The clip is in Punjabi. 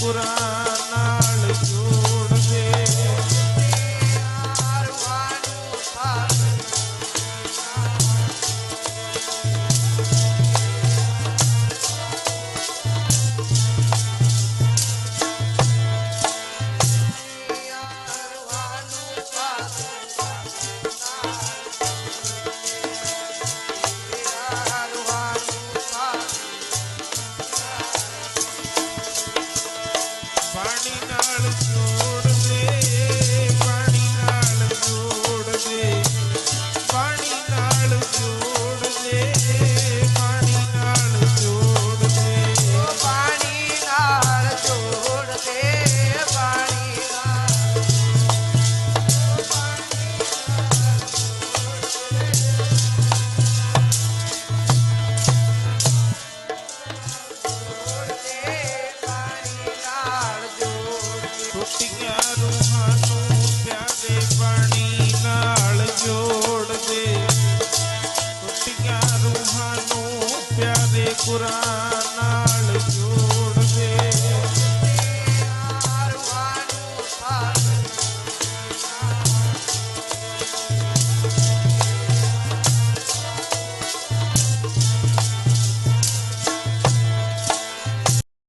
पुराना ਟੁੱਟੀਆਂ ਰੂਹਾਂ ਨੂੰ ਪਿਆਰੇ ਪਾਣੀ ਨਾਲ ਜੋੜ ਦੇ ਟੁੱਟੀਆਂ ਰੂਹਾਂ ਨੂੰ ਪਿਆਰੇ ਕੁਰਾਨ ਨਾਲ ਜੋੜ